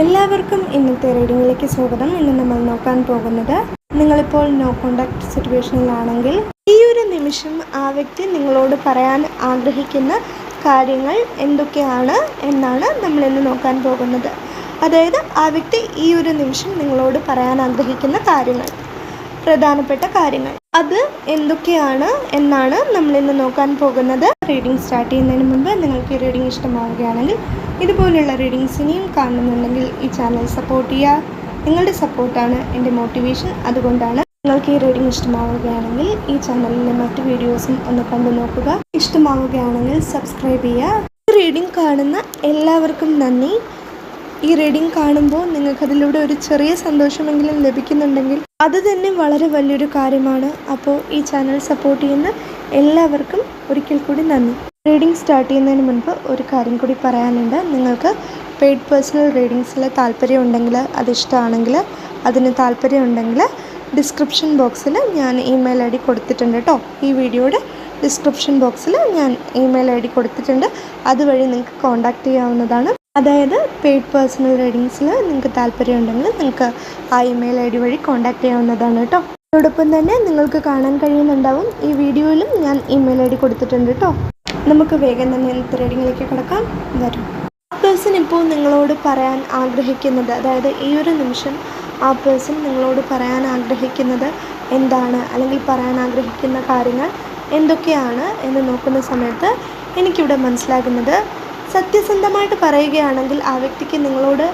എല്ലാവർക്കും ഇന്നത്തെ റീഡിങ്ങിലേക്ക് സ്വാഗതം. ഇന്ന് നമ്മൾ നോക്കാൻ പോകുന്നത് നിങ്ങളിപ്പോൾ നോ കോണ്ടാക്ട് സിറ്റുവേഷനിലാണെങ്കിൽ ഈ ഒരു നിമിഷം ആ വ്യക്തി നിങ്ങളോട് പറയാൻ ആഗ്രഹിക്കുന്ന കാര്യങ്ങൾ എന്തൊക്കെയാണ് എന്നാണ് നമ്മൾ ഇന്ന് നോക്കാൻ പോകുന്നത്. അതായത് ആ വ്യക്തി ഈ ഒരു നിമിഷം നിങ്ങളോട് പറയാൻ ആഗ്രഹിക്കുന്ന കാര്യങ്ങൾ പ്രധാനപ്പെട്ട കാര്യങ്ങൾ. അത് എന്തൊക്കെയാണ് എന്നാണ് നമ്മളിന്ന് നോക്കാൻ പോകുന്നത്. റീഡിംഗ് സ്റ്റാർട്ട് ചെയ്യുന്നതിന് മുൻപ് നിങ്ങൾക്ക് ഈ റീഡിംഗ് ഇഷ്ടമാവുകയാണെങ്കിൽ ഇതുപോലുള്ള റീഡിങ്സ് ഇനിയും കാണുന്നുണ്ടെങ്കിൽ ഈ ചാനൽ സപ്പോർട്ട് ചെയ്യുക. നിങ്ങളുടെ സപ്പോർട്ടാണ് എന്റെ മോട്ടിവേഷൻ അതുകൊണ്ടാണ് നിങ്ങൾക്ക് ഈ റീഡിംഗ് ഇഷ്ടമാവുകയാണെങ്കിൽ ഈ ചാനലിലെ മറ്റ് വീഡിയോസും ഒന്ന് കണ്ടു നോക്കുക. ഇഷ്ടമാവുകയാണെങ്കിൽ സബ്സ്ക്രൈബ് ചെയ്യുക. ഈ റീഡിംഗ് കാണുന്ന എല്ലാവർക്കും നന്ദി. ഈ റീഡിംഗ് കാണുമ്പോൾ നിങ്ങൾക്കതിലൂടെ ഒരു ചെറിയ സന്തോഷമെങ്കിലും ലഭിക്കുന്നുണ്ടെങ്കിൽ അത് തന്നെ വളരെ വലിയൊരു കാര്യമാണ്. അപ്പോൾ ഈ ചാനൽ സപ്പോർട്ട് ചെയ്യുന്ന എല്ലാവർക്കും ഒരിക്കൽ കൂടി നന്ദി. റീഡിങ് സ്റ്റാർട്ട് ചെയ്യുന്നതിന് മുൻപ് ഒരു കാര്യം കൂടി പറയാനുണ്ട്. നിങ്ങൾക്ക് പെയ്ഡ് പേഴ്സണൽ റീഡിങ്സിൽ താല്പര്യം ഉണ്ടെങ്കിൽ അത് ഇഷ്ടമാണെങ്കിൽ അതിന് താല്പര്യം ഉണ്ടെങ്കിൽ ഡിസ്ക്രിപ്ഷൻ ബോക്സിൽ ഞാൻ ഇമെയിൽ ഐ ഡി കൊടുത്തിട്ടുണ്ട് കേട്ടോ ഈ വീഡിയോയുടെ ഡിസ്ക്രിപ്ഷൻ ബോക്സിൽ ഞാൻ ഇമെയിൽ ഐ ഡി കൊടുത്തിട്ടുണ്ട്. അതുവഴി നിങ്ങൾക്ക് കോൺടാക്റ്റ് ചെയ്യാവുന്നതാണ്. അതായത് പെയ്ഡ് പേഴ്സണൽ റീഡിങ്സിൽ നിങ്ങൾക്ക് താല്പര്യമുണ്ടെങ്കിൽ നിങ്ങൾക്ക് ആ ഇമെയിൽ ഐ ഡി വഴി കോൺടാക്റ്റ് ചെയ്യാവുന്നതാണ് കേട്ടോ അതോടൊപ്പം തന്നെ നിങ്ങൾക്ക് കാണാൻ കഴിയുന്നുണ്ടാവും ഈ വീഡിയോയിലും ഞാൻ ഇമെയിൽ ഐ ഡി കൊടുത്തിട്ടുണ്ട് കേട്ടോ നമുക്ക് വേഗം തന്നെ ഇന്നത്തെ റീഡിങ്ങിലേക്ക് കിടക്കാം. വരും. ആ പേഴ്സൺ ഇപ്പോൾ നിങ്ങളോട് പറയാൻ ആഗ്രഹിക്കുന്നത് അതായത് ഈ ഒരു നിമിഷം ആ പേഴ്സൺ നിങ്ങളോട് പറയാൻ ആഗ്രഹിക്കുന്നത് എന്താണ്? അല്ലെങ്കിൽ പറയാൻ ആഗ്രഹിക്കുന്ന കാര്യങ്ങൾ എന്തൊക്കെയാണ് എന്ന് നോക്കുന്ന സമയത്ത് എനിക്കിവിടെ മനസ്സിലാകുന്നത് സത്യസന്ധമായിട്ട് പറയുകയാണെങ്കിൽ ആ വ്യക്തിക്ക് നിങ്ങളോട്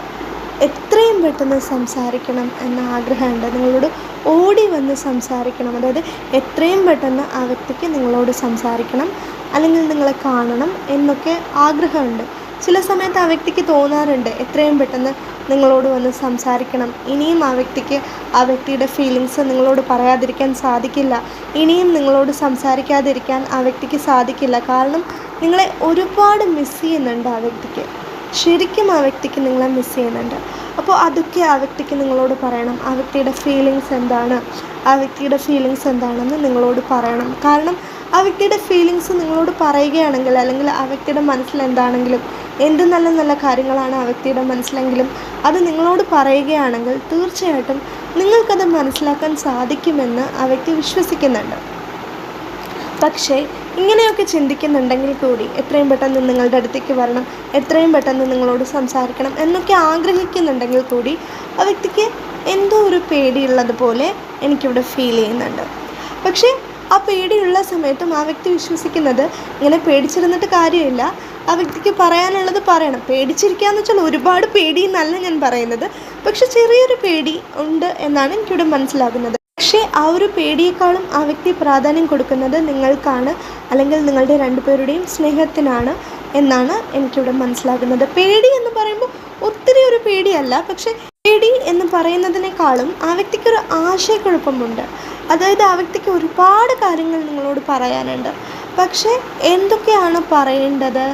എത്രയും പെട്ടെന്ന് സംസാരിക്കണം എന്ന ആഗ്രഹമുണ്ട്. നിങ്ങളോട് ഓടി വന്ന് സംസാരിക്കണം. അതായത് എത്രയും പെട്ടെന്ന് ആ വ്യക്തിക്ക് നിങ്ങളോട് സംസാരിക്കണം അല്ലെങ്കിൽ നിങ്ങളെ കാണണം എന്നൊക്കെ ആഗ്രഹമുണ്ട്. ചില സമയത്ത് ആ വ്യക്തിക്ക് തോന്നാറുണ്ട് എത്രയും പെട്ടെന്ന് നിങ്ങളോട് വന്ന് സംസാരിക്കണം. ഇനിയും ആ വ്യക്തിക്ക് ആ വ്യക്തിയുടെ ഫീലിങ്സ് നിങ്ങളോട് പറയാതിരിക്കാൻ സാധിക്കില്ല. ഇനിയും നിങ്ങളോട് സംസാരിക്കാതിരിക്കാൻ ആ വ്യക്തിക്ക് സാധിക്കില്ല. കാരണം നിങ്ങളെ ഒരുപാട് മിസ് ചെയ്യുന്നുണ്ട് ആ വ്യക്തിക്ക്. ശരിക്കും ആ വ്യക്തിക്ക് നിങ്ങളെ മിസ് ചെയ്യുന്നുണ്ട്. അപ്പോൾ അതൊക്കെ ആ വ്യക്തിക്ക് നിങ്ങളോട് പറയണം. ആ വ്യക്തിയുടെ ഫീലിങ്സ് എന്താണ്? ആ വ്യക്തിയുടെ ഫീലിങ്സ് എന്താണെന്ന് നിങ്ങളോട് പറയണം. കാരണം ആ വ്യക്തിയുടെ ഫീലിങ്സ് നിങ്ങളോട് പറയുകയാണെങ്കിൽ അല്ലെങ്കിൽ ആ വ്യക്തിയുടെ മനസ്സിൽ എന്താണെങ്കിലും എന്ത് നല്ല നല്ല കാര്യങ്ങളാണ് ആ വ്യക്തിയുടെ മനസ്സിലെങ്കിലും അത് നിങ്ങളോട് പറയുകയാണെങ്കിൽ തീർച്ചയായിട്ടും നിങ്ങൾക്കത് മനസ്സിലാക്കാൻ സാധിക്കുമെന്ന് ആ വ്യക്തി വിശ്വസിക്കുന്നുണ്ട്. പക്ഷേ ഇങ്ങനെയൊക്കെ ചിന്തിക്കുന്നുണ്ടെങ്കിൽ കൂടി എത്രയും പെട്ടെന്ന് നിങ്ങളുടെ അടുത്തേക്ക് വരണം എത്രയും പെട്ടെന്ന് നിങ്ങളോട് സംസാരിക്കണം എന്നൊക്കെ ആഗ്രഹിക്കുന്നുണ്ടെങ്കിൽ കൂടി ആ വ്യക്തിക്ക് എന്തോ ഒരു പേടിയുള്ളതുപോലെ എനിക്കിവിടെ ഫീൽ ചെയ്യുന്നുണ്ട്. പക്ഷേ ആ പേടിയുള്ള സമയത്തും ആ വ്യക്തി വിശ്വസിക്കുന്നത് ഇങ്ങനെ പേടിച്ചിരുന്നിട്ട് കാര്യമില്ല. ആ വ്യക്തിക്ക് പറയാനുള്ളത് പറയണം. പേടിച്ചിരിക്കുക എന്ന് വെച്ചാൽ ഒരുപാട് പേടി എന്നല്ല ഞാൻ പറയുന്നത്. പക്ഷെ ചെറിയൊരു പേടി ഉണ്ട് എന്നാണ് എനിക്കിവിടെ മനസ്സിലാകുന്നത്. പക്ഷേ ആ ഒരു പേടിയേക്കാളും ആ വ്യക്തി പ്രാധാന്യം കൊടുക്കുന്നത് നിങ്ങൾക്കാണ് അല്ലെങ്കിൽ നിങ്ങളുടെ രണ്ടുപേരുടെയും സ്നേഹത്തിനാണ് എന്നാണ് എനിക്കിവിടെ മനസ്സിലാകുന്നത്. പേടി എന്ന് പറയുമ്പോൾ ഒത്തിരി ഒരു പേടിയല്ല പക്ഷേ പേടി എന്ന് പറയുന്നതിനേക്കാളും ആ വ്യക്തിക്കൊരു ആശയക്കുഴപ്പമുണ്ട്. അതായത് ആ വ്യക്തിക്ക് ഒരുപാട് കാര്യങ്ങൾ നിങ്ങളോട് പറയാനുണ്ട്. പക്ഷേ എന്തൊക്കെയാണ് പറയേണ്ടത്?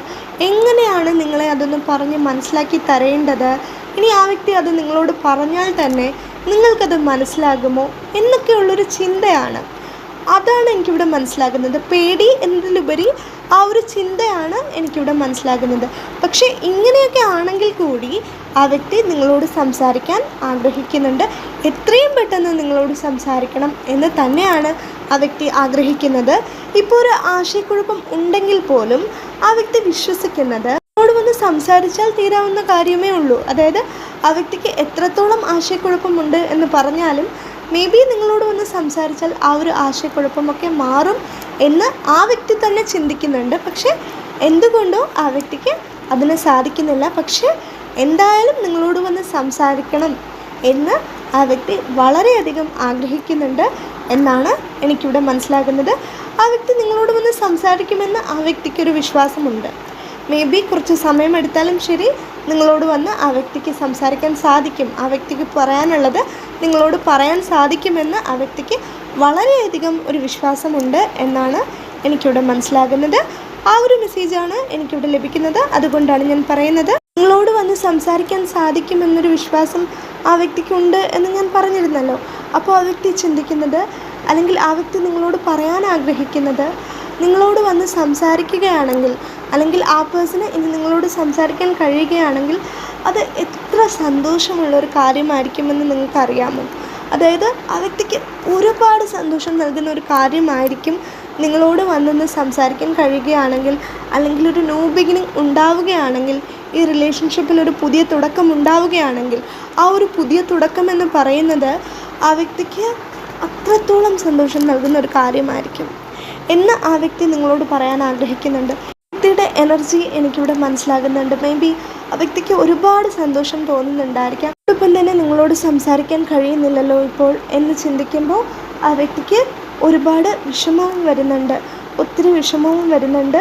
എങ്ങനെയാണ് നിങ്ങളെ അതൊന്ന് പറഞ്ഞ് മനസ്സിലാക്കി തരേണ്ടത്? ഇനി ആ വ്യക്തി അത് നിങ്ങളോട് പറഞ്ഞാൽ തന്നെ നിങ്ങൾക്കത് മനസ്സിലാകുമോ എന്നൊക്കെയുള്ളൊരു ചിന്തയാണ്. അതാണ് എനിക്കിവിടെ മനസ്സിലാകുന്നത്. പേടി എന്നതിലുപരി ആ ഒരു ചിന്തയാണ് എനിക്കിവിടെ മനസ്സിലാകുന്നത്. പക്ഷേ ഇങ്ങനെയൊക്കെ ആണെങ്കിൽ കൂടി ആ വ്യക്തി നിങ്ങളോട് സംസാരിക്കാൻ ആഗ്രഹിക്കുന്നുണ്ട്. എത്രയും പെട്ടെന്ന് നിങ്ങളോട് സംസാരിക്കണം എന്ന് തന്നെയാണ് ആ വ്യക്തി ആഗ്രഹിക്കുന്നത്. ഇപ്പോൾ ഒരു ആശയക്കുഴപ്പം ഉണ്ടെങ്കിൽ പോലും ആ വ്യക്തി വിശ്വസിക്കുന്നത് നിങ്ങളോട് വന്ന് സംസാരിച്ചാൽ തീരാവുന്ന കാര്യമേ ഉള്ളൂ. അതായത് ആ വ്യക്തിക്ക് എത്രത്തോളം ആശയക്കുഴപ്പമുണ്ട് എന്ന് പറഞ്ഞാലും മേ ബി നിങ്ങളോട് വന്ന് സംസാരിച്ചാൽ ആ ഒരു ആശയക്കുഴപ്പമൊക്കെ മാറും എന്ന് ആ വ്യക്തി തന്നെ ചിന്തിക്കുന്നുണ്ട്. പക്ഷേ എന്തുകൊണ്ടോ ആ വ്യക്തിക്ക് അതിന് സാധിക്കുന്നില്ല. പക്ഷേ എന്തായാലും നിങ്ങളോട് വന്ന് സംസാരിക്കണം എന്ന് ആ വ്യക്തി വളരെയധികം ആഗ്രഹിക്കുന്നുണ്ട് എന്നാണ് എനിക്കിവിടെ മനസ്സിലാകുന്നത്. ആ വ്യക്തി നിങ്ങളോട് വന്ന് സംസാരിക്കുമെന്ന് ആ വ്യക്തിക്കൊരു വിശ്വാസമുണ്ട്. മേ ബി കുറച്ച് സമയമെടുത്താലും ശരി നിങ്ങളോട് വന്ന് ആ വ്യക്തിക്ക് സംസാരിക്കാൻ സാധിക്കും. ആ വ്യക്തിക്ക് പറയാനുള്ളത് നിങ്ങളോട് പറയാൻ സാധിക്കുമെന്ന് ആ വ്യക്തിക്ക് വളരെയധികം ഒരു വിശ്വാസമുണ്ട് എന്നാണ് എനിക്കിവിടെ മനസ്സിലാകുന്നത്. ആ ഒരു മെസ്സേജാണ് എനിക്കിവിടെ ലഭിക്കുന്നത്. അതുകൊണ്ടാണ് ഞാൻ പറയുന്നത് നിങ്ങളോട് വന്ന് സംസാരിക്കാൻ സാധിക്കുമെന്നൊരു വിശ്വാസം ആ വ്യക്തിക്കുണ്ട് എന്ന് ഞാൻ പറഞ്ഞിരുന്നല്ലോ. അപ്പോൾ ആ വ്യക്തി ചിന്തിക്കുന്നത് അല്ലെങ്കിൽ ആ വ്യക്തി നിങ്ങളോട് പറയാൻ ആഗ്രഹിക്കുന്നത് നിങ്ങളോട് വന്ന് സംസാരിക്കുകയാണെങ്കിൽ അല്ലെങ്കിൽ ആ പേഴ്സണ് ഇനി നിങ്ങളോട് സംസാരിക്കാൻ കഴിയുകയാണെങ്കിൽ അത് എത്ര സന്തോഷമുള്ള ഒരു കാര്യമായിരിക്കുമെന്ന് നിങ്ങൾക്കറിയാമോ? അതായത് ആ വ്യക്തിക്ക് ഒരുപാട് സന്തോഷം നൽകുന്ന ഒരു കാര്യമായിരിക്കും നിങ്ങളോട് വന്നൊന്ന് സംസാരിക്കാൻ കഴിയുകയാണെങ്കിൽ അല്ലെങ്കിൽ ഒരു ന്യൂ ബിഗിനിങ് ഉണ്ടാവുകയാണെങ്കിൽ ഈ റിലേഷൻഷിപ്പിൽ ഒരു പുതിയ തുടക്കം ഉണ്ടാവുകയാണെങ്കിൽ ആ ഒരു പുതിയ തുടക്കം എന്ന് പറയുന്നത് ആ വ്യക്തിക്ക് അത്രത്തോളം സന്തോഷം നൽകുന്ന ഒരു കാര്യമായിരിക്കും. എന്ന് ആ വ്യക്തി നിങ്ങളോട് പറയാൻ ആഗ്രഹിക്കുന്നുണ്ട്. വ്യക്തിയുടെ എനർജി എനിക്കിവിടെ മനസ്സിലാകുന്നുണ്ട്. മേ ബി ആ വ്യക്തിക്ക് ഒരുപാട് സന്തോഷം തോന്നുന്നുണ്ടായിരിക്കാം. ഒപ്പം തന്നെ നിങ്ങളോട് സംസാരിക്കാൻ കഴിയുന്നില്ലല്ലോ ഇപ്പോൾ എന്ന് ചിന്തിക്കുമ്പോൾ ആ വ്യക്തിക്ക് ഒരുപാട് വിഷമവും വരുന്നുണ്ട്. ഒത്തിരി വിഷമവും വരുന്നുണ്ട്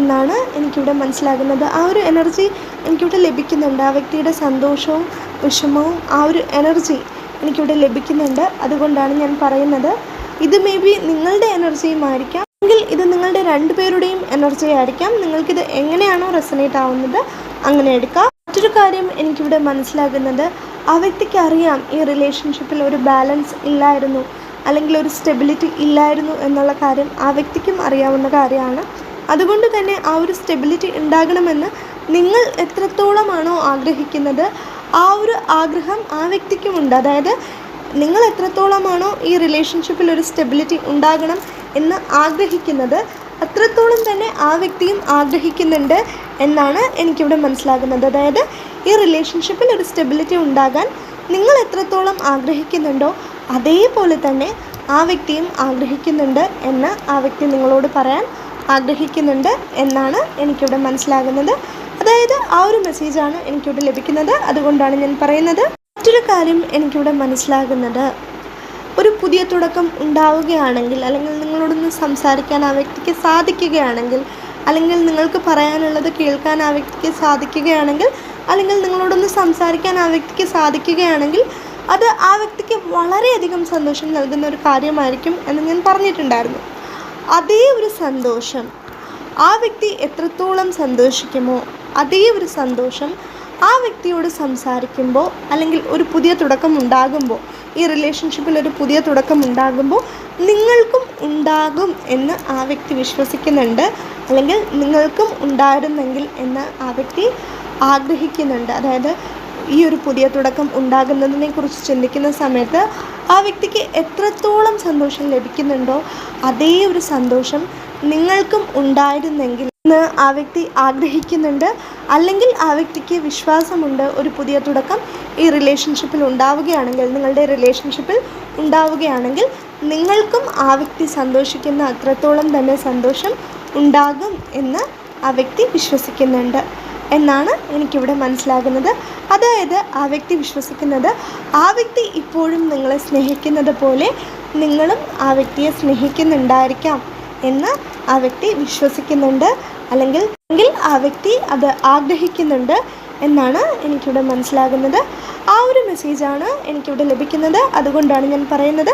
എന്നാണ് എനിക്കിവിടെ മനസ്സിലാകുന്നത്. ആ ഒരു എനർജി എനിക്കിവിടെ ലഭിക്കുന്നുണ്ട്. ആ വ്യക്തിയുടെ സന്തോഷവും വിഷമവും ആ ഒരു എനർജി എനിക്കിവിടെ ലഭിക്കുന്നുണ്ട്. അതുകൊണ്ടാണ് ഞാൻ പറയുന്നത്. ഇത് മേ ബി നിങ്ങളുടെ എനർജിയുമായിരിക്കാം രണ്ടുപേരുടെയും എനർജി ആയിരിക്കാം. നിങ്ങൾക്കിത് എങ്ങനെയാണോ റെസനേറ്റ് ആവുന്നത് അങ്ങനെ എടുക്കാം. മറ്റൊരു കാര്യം എനിക്കിവിടെ മനസ്സിലാകുന്നത് ആ വ്യക്തിക്ക് അറിയാം ഈ റിലേഷൻഷിപ്പിൽ ഒരു ബാലൻസ് ഇല്ലായിരുന്നു അല്ലെങ്കിൽ ഒരു സ്റ്റെബിലിറ്റി ഇല്ലായിരുന്നു എന്നുള്ള കാര്യം ആ വ്യക്തിക്കും അറിയാവുന്ന കാര്യമാണ്. അതുകൊണ്ട് തന്നെ ആ ഒരു സ്റ്റെബിലിറ്റി ഉണ്ടാകണമെന്ന് നിങ്ങൾ എത്രത്തോളമാണോ ആഗ്രഹിക്കുന്നത് ആ ഒരു ആഗ്രഹം ആ വ്യക്തിക്കുമുണ്ട് അതായത് നിങ്ങൾ എത്രത്തോളമാണോ ഈ റിലേഷൻഷിപ്പിൽ ഒരു സ്റ്റെബിലിറ്റി ഉണ്ടാകണം എന്ന് ആഗ്രഹിക്കുന്നത് അത്രത്തോളം തന്നെ ആ വ്യക്തിയും ആഗ്രഹിക്കുന്നുണ്ട് എന്നാണ് എനിക്കിവിടെ മനസ്സിലാകുന്നത്. അതായത് ഈ റിലേഷൻഷിപ്പിൽ ഒരു സ്റ്റെബിലിറ്റി ഉണ്ടാകാൻ നിങ്ങൾ എത്രത്തോളം ആഗ്രഹിക്കുന്നുണ്ടോ അതേപോലെ തന്നെ ആ വ്യക്തിയും ആഗ്രഹിക്കുന്നുണ്ട് എന്ന് ആ വ്യക്തി നിങ്ങളോട് പറയാൻ ആഗ്രഹിക്കുന്നുണ്ട് എന്നാണ് എനിക്കിവിടെ മനസ്സിലാകുന്നത്. അതായത് ആ ഒരു മെസ്സേജാണ് എനിക്കിവിടെ ലഭിക്കുന്നത്. അതുകൊണ്ടാണ് ഞാൻ പറയുന്നത്. മറ്റൊരു കാര്യം എനിക്കിവിടെ മനസ്സിലാകുന്നത്. ഒരു പുതിയ തുടക്കം ഉണ്ടാവുകയാണെങ്കിൽ അല്ലെങ്കിൽ നിങ്ങളോടൊന്ന് സംസാരിക്കാൻ ആ വ്യക്തിക്ക് സാധിക്കുകയാണെങ്കിൽ അല്ലെങ്കിൽ നിങ്ങൾക്ക് പറയാനുള്ളത് കേൾക്കാൻ ആ വ്യക്തിക്ക് സാധിക്കുകയാണെങ്കിൽ അല്ലെങ്കിൽ നിങ്ങളോടൊന്ന് സംസാരിക്കാൻ ആ വ്യക്തിക്ക് സാധിക്കുകയാണെങ്കിൽ അത് ആ വ്യക്തിക്ക് വളരെയധികം സന്തോഷം നൽകുന്ന ഒരു കാര്യമായിരിക്കും എന്ന് ഞാൻ പറഞ്ഞിട്ടുണ്ടായിരുന്നു. അതേ ഒരു സന്തോഷം ആ വ്യക്തി എത്രത്തോളം സന്തോഷിക്കുമോ അതേ ഒരു സന്തോഷം ആ വ്യക്തിയോട് സംസാരിക്കുമ്പോൾ അല്ലെങ്കിൽ ഒരു പുതിയ തുടക്കം ഉണ്ടാകുമ്പോൾ ഈ റിലേഷൻഷിപ്പിൽ ഒരു പുതിയ തുടക്കം ഉണ്ടാകുമ്പോൾ നിങ്ങൾക്കും ഉണ്ടാകും എന്ന് ആ വ്യക്തി വിശ്വസിക്കുന്നുണ്ട്. അല്ലെങ്കിൽ നിങ്ങൾക്കും ഉണ്ടായിരുന്നെങ്കിൽ എന്ന് ആ വ്യക്തി ആഗ്രഹിക്കുന്നുണ്ട്. അതായത് ഈ ഒരു പുതിയ തുടക്കം ഉണ്ടാകുന്നതിനെ കുറിച്ച് ചിന്തിക്കുന്ന സമയത്ത് ആ വ്യക്തിക്ക് എത്രത്തോളം സന്തോഷം ലഭിക്കുന്നുണ്ടോ അതേ ഒരു സന്തോഷം നിങ്ങൾക്കും ഉണ്ടായിരുന്നെങ്കിൽ എന്ന് ആ വ്യക്തി ആഗ്രഹിക്കുന്നുണ്ട്. അല്ലെങ്കിൽ ആ വ്യക്തിക്ക് വിശ്വാസമുണ്ട് ഒരു പുതിയ തുടക്കം ഈ റിലേഷൻഷിപ്പിൽ ഉണ്ടാവുകയാണെങ്കിൽ നിങ്ങളുടെ റിലേഷൻഷിപ്പിൽ ഉണ്ടാവുകയാണെങ്കിൽ നിങ്ങൾക്കും ആ വ്യക്തി സന്തോഷിക്കുന്ന അത്രത്തോളം തന്നെ സന്തോഷം ഉണ്ടാകും എന്ന് ആ വ്യക്തി വിശ്വസിക്കുന്നുണ്ട്. എന്നാണ് എനിക്കിവിടെ മനസ്സിലാകുന്നത്. അതായത് ആ വ്യക്തി വിശ്വസിക്കുന്നത് ആ വ്യക്തി ഇപ്പോഴും നിങ്ങളെ സ്നേഹിക്കുന്നത് പോലെ നിങ്ങളും ആ വ്യക്തിയെ സ്നേഹിക്കുന്നുണ്ടായിരിക്കാം എന്ന് ആ വ്യക്തി വിശ്വസിക്കുന്നുണ്ട്. അല്ലെങ്കിൽ എങ്കിൽ ആ വ്യക്തി അത് ആഗ്രഹിക്കുന്നുണ്ട് എന്നാണ് എനിക്കിവിടെ മനസ്സിലാകുന്നത്. ആ ഒരു മെസ്സേജാണ് എനിക്കിവിടെ ലഭിക്കുന്നത്. അതുകൊണ്ടാണ് ഞാൻ പറയുന്നത്.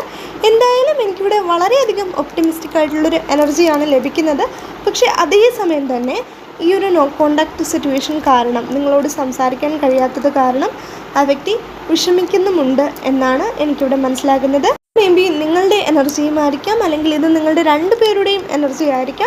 എന്തായാലും എനിക്കിവിടെ വളരെയധികം ഒപ്റ്റിമിസ്റ്റിക് ആയിട്ടുള്ളൊരു എനർജിയാണ് ലഭിക്കുന്നത്. പക്ഷേ അതേ സമയം തന്നെ ഈ ഒരു നോ കോണ്ടാക്ട് സിറ്റുവേഷൻ കാരണം നിങ്ങളോട് സംസാരിക്കാൻ കഴിയാത്തത് കാരണം ആ വ്യക്തി വിഷമിക്കുന്നുമുണ്ട് എന്നാണ് എനിക്കിവിടെ മനസ്സിലാകുന്നത്. മേ ബി നിങ്ങളുടെ എനർജിയുമായിരിക്കാം അല്ലെങ്കിൽ ഇത് നിങ്ങളുടെ രണ്ടുപേരുടെയും എനർജി ആയിരിക്കാം.